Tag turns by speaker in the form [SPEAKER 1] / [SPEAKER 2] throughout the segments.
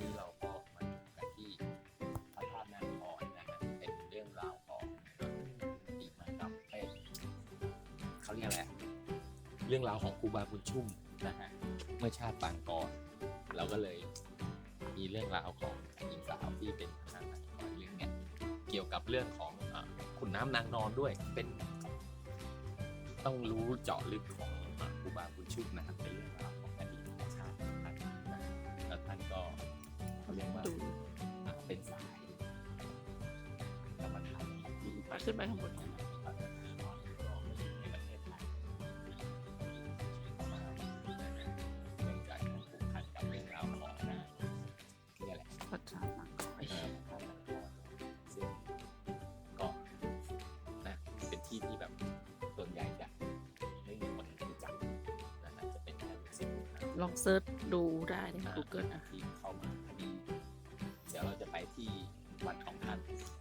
[SPEAKER 1] นี้เราก็มาดูกันที่พระธาตุนางนอนนะฮะเป็นเรื่องราวของปีมากรรมเป็นเขาเรียกอะไรเรื่องราวของครูบาบุญชุ่มนะฮะเมื่อชาติปางก่อนเราก็เลยมีเรื่องราวของหญิงสาวที่เป็นพระธาตุนางนอนเรื่องเนี้ยเกี่ยวกับเรื่องของอขุนน้ำนางนอนด้วยเป็น ต้องรู้เจาะลึกของครูบาบุญชุ่มนะครับเป็นเรื่อง ขึ้น
[SPEAKER 2] ไปข้างบน
[SPEAKER 1] ก็มาอยู่ในประเทศไทยเนื่องจากผูกพันกับเรื่องราวของนะนี่แหละ
[SPEAKER 2] พระธาตุนางคอย
[SPEAKER 1] เอ่อพระธาตุนางนอนซึ่งก็นะเป็นที่ที่แบบส่วนใหญ่จะไม่มีคนรู้จักนะฮะจะเป็นแค่ลูกศิษย์ลูกหา
[SPEAKER 2] ลองเซิร์ชดูได้ใน Google อะ
[SPEAKER 1] ที่เข้ามาพอดีเดี๋ยวเราจะไปที่ วัดของท่าน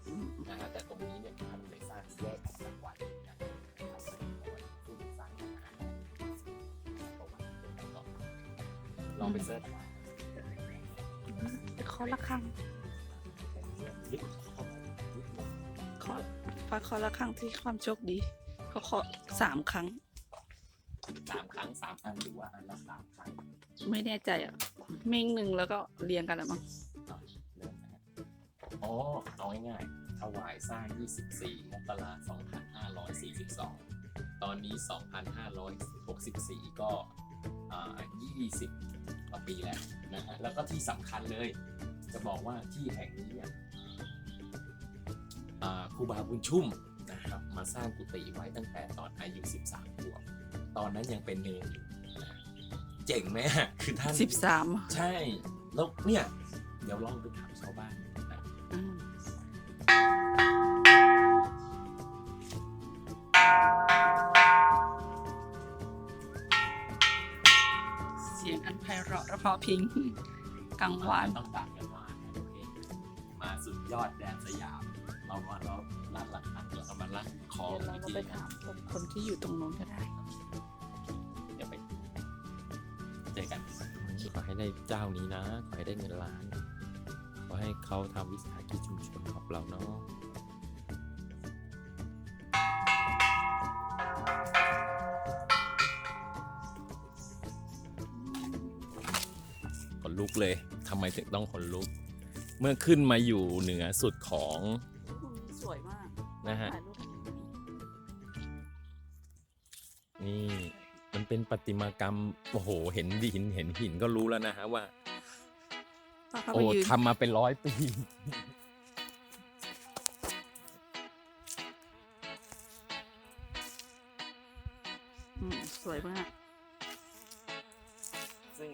[SPEAKER 2] อืม
[SPEAKER 1] นะฮะแต่ตรงนี้เนี่ยท่านได้สร้างแยกออกจากวัดนะทำเป็นวัดที่สร้างอาหารประวัติเป็นไงต่อลองไปเสิร์ชหา
[SPEAKER 2] ขอละครั้ง
[SPEAKER 1] เป็นเรื่องลึกเข้าไปลึกลง
[SPEAKER 2] ขอพระขอละครั้งที่ความโชคดีเขาขอสามครั้ง
[SPEAKER 1] สามครั้งสามครั้งหรือว่าอันละสามครั้ง
[SPEAKER 2] ไม่แน่ใจอะเม่งหนึ่งแล้วก็เรียงกันแล้วมั้ง
[SPEAKER 1] อ๋อ เอาง่ายๆถวายสร้าง 24 มกราคม2542 ตอนนี้ 2564 ก็อ่า20กว่าปีแล้วนะฮะ แล้วก็ที่สำคัญเลย จะบอกว่าที่แห่งนี้เนี่ยอ่าครูบาบุญชุ่มนะครับ มาสร้างกุฏิไว้ตั้งแต่ตอนอายุ 13ขวบ ตอนนั้นยังเป็นเนรอยู่นะเจ๋งไหมฮะคือท่าน
[SPEAKER 2] สิบสาม
[SPEAKER 1] ใช่ แล้วเนี่ย เดี๋ยวลองไปถามชาวบ้าน
[SPEAKER 2] สียงอันไพเราะระเพาะพริงกลางวาน
[SPEAKER 1] ต้องตามกันมาโอเคมาสุดยอดแดนสยาม เรามาเราลั่นระฆังแล้วก็มาลั่นคอ
[SPEAKER 2] เดี๋ยว
[SPEAKER 1] กัน
[SPEAKER 2] เรา
[SPEAKER 1] อีก
[SPEAKER 2] ก็
[SPEAKER 1] ที
[SPEAKER 2] ไป
[SPEAKER 1] นะ
[SPEAKER 2] ถามคนคนที่อยู่ตรงนู้นก็ได้
[SPEAKER 1] เดี๋ยวไปเจอกันขอให้ได้เจ้านี้นะ ขอให้ได้เงินล้าน ขอให้เขาทำวิสาหกิจชุมชนกับเราเนาะ ลุกเลยทำไมถึงต้องขนลุก เมื่อขึ้นมาอยู่เหนือสุดของ
[SPEAKER 2] สวยมาก
[SPEAKER 1] นะฮะ
[SPEAKER 2] ถ่ายรูป
[SPEAKER 1] นี่มันเป็นประติมากรรมโอ้โหเห็นดินเห็นหินก็รู้แล้วนะฮะว่า
[SPEAKER 2] ป้าเข้า
[SPEAKER 1] โอ้
[SPEAKER 2] ไปยืน
[SPEAKER 1] ทำมาเป็นร้อยปี
[SPEAKER 2] อืมสวยมาก
[SPEAKER 1] ซึ่ง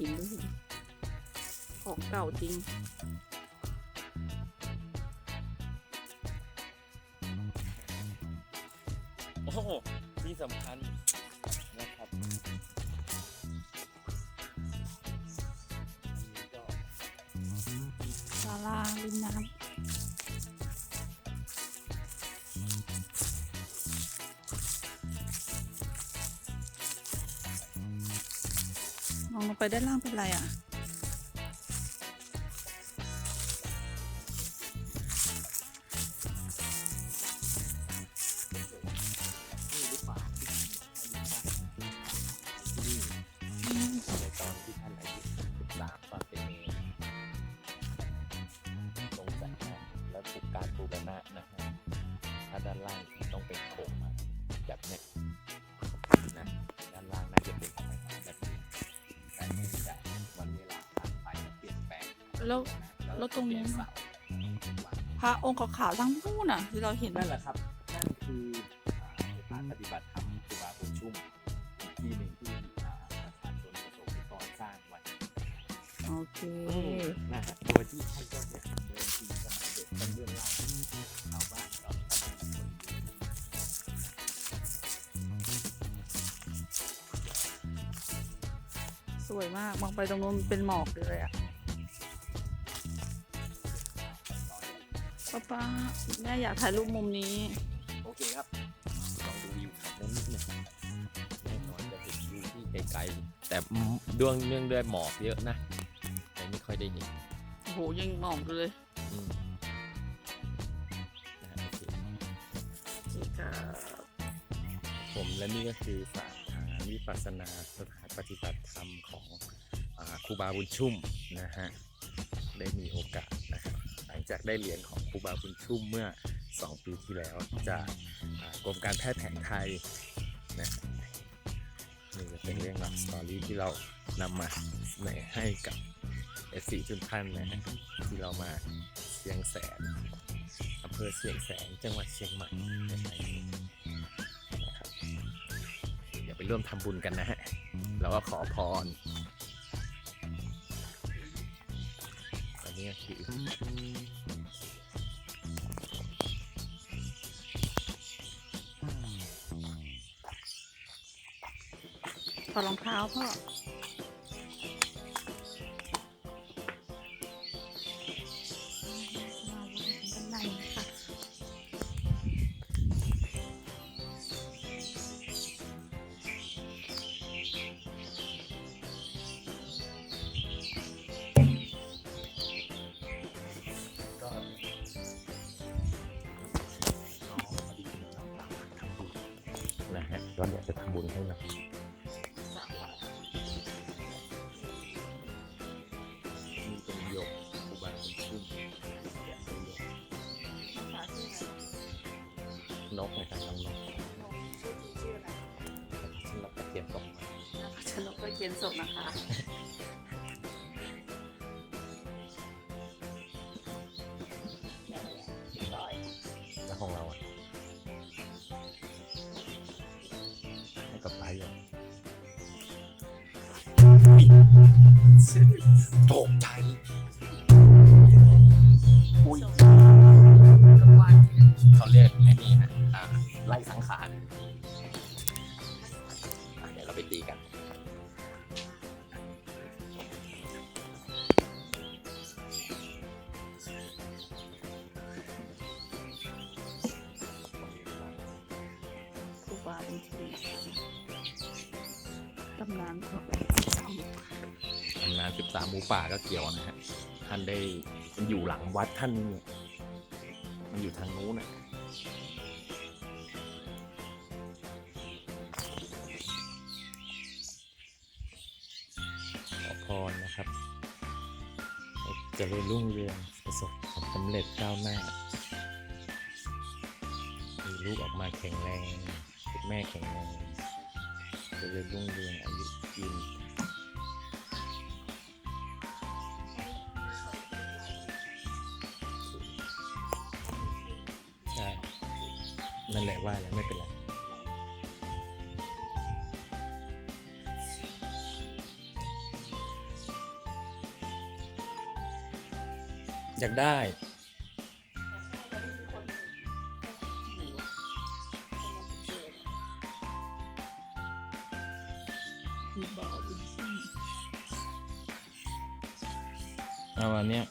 [SPEAKER 2] หินดูหินของเก่าจริง
[SPEAKER 1] โอ้โหที่สำคัญนะครับอันนี้ก็
[SPEAKER 2] ศาลาริมน้ำ ไปด้านล่างเป็นไรอะ
[SPEAKER 1] นี่หรือเปล่าที่ท่านที่นี่ในตอนที่ท่านอายุสิบสามตอนเป็นเนรตรงจากนั้นแล้วถูกการบูรณะนะฮะถ้าด้านล่างต้องเป็นโครงมาแบบเนี้ยนะด้านล่างน่าจะเป็นของแบบนี้ เนื่องจากวันเวลาผ่านไปมันเปลี่ยนแปลง
[SPEAKER 2] แล้วแล้วตรงนู้
[SPEAKER 1] เปยเสา
[SPEAKER 2] พระองค์ขาวๆทั้งนู้นน่ะที่เราเห็น
[SPEAKER 1] นั่นแหละครับ นั่นคืออ่าสถานปฏิบัติธรรมครูบาบุญชุ่มอีกที่หนึ่งที่อ่าประชาชนประสบนิกรสร้างไว้
[SPEAKER 2] โอเค
[SPEAKER 1] นะฮะโดยที่ท่านก็เนี่ยเดินทีสมัยเด็กเป็นเรื่องเล่าชาวบ้านเรา
[SPEAKER 2] สวยมาก มองไปตรงนู้นเป็นหมอกเลยอะป้าป้าแม่อยากถ่ายรูปมุมนี้
[SPEAKER 1] โอเคครับลองดูวิวฝั่งนู้นนิดหนึงแน่นอนจะเห็นวิวที่ไกลๆแต่ดวงเนื่องด้วยหมอกเยอะนะเลยไม่ค่อยได้เห็น
[SPEAKER 2] โอ้โหยังหมองอยู่เลย
[SPEAKER 1] อืมนะฮะโอเค
[SPEAKER 2] นี่ก็
[SPEAKER 1] ผมและนี่ก็คือสถานวิปัสสนาสถานปฏิบัติธรรมของอาค รูบาบุญชุ่มนะฮะได้มีโอกาสนะครับหลังจากได้เหรียญของครูบาบุญชุ่มเมื่อ 2 ปีที่แล้วจากอ่ากรมการแพทย์แผนไทยนะนี่จะเป็นเรื่องราวสตอรี่ที่เรานำมาเสนอให้กับเอสีทุนท่านนะฮะที่เรามาเชียงแสนอำเภอเชียงแสนจังหวัดเชียงใหม่ในไทยนะครับเดี๋ยวไปร่วมทำบุญกันนะฮะแล้วก็ขอพร อันนี้ก็คือ
[SPEAKER 2] ถอรองเท้าพ่อ นะ
[SPEAKER 1] ฮะก็เดี๋ยวจะทำบุญให้เรานี่เป็นโยกอุบาเป็นชุ่มแกะเป็นโยกนกนะครับน้องนกฉันรับตะเกียบตกมา
[SPEAKER 2] ชนกก็เขียนศพนะคะ
[SPEAKER 1] แล้วของเราอะ ให้กับไปอะตกใจอุ้ยเขาเรียกไอ้นี่ฮะอ่าไล่สังขารำ
[SPEAKER 2] นานของ
[SPEAKER 1] ตำนานสิบสามหมูป่าก็เกี่ยวนะฮะท่านได้มันอยู่หลังวัดท่านนี่มันอยู่ทางนู้นน่ะขอพรนะครับให้เจริญรุ่งเรืองประสบความสำเร็จก้าวหน้า มีลูกออกมาแข็งแรง แม่แข็งแรง เจริญรุ่งเรืองอายุยืนใช่ นั่นแหละว่าแล้วไม่เป็นไรอยากได้
[SPEAKER 2] ครูบาบุญชุ่ม
[SPEAKER 1] เอาวันเนี้ย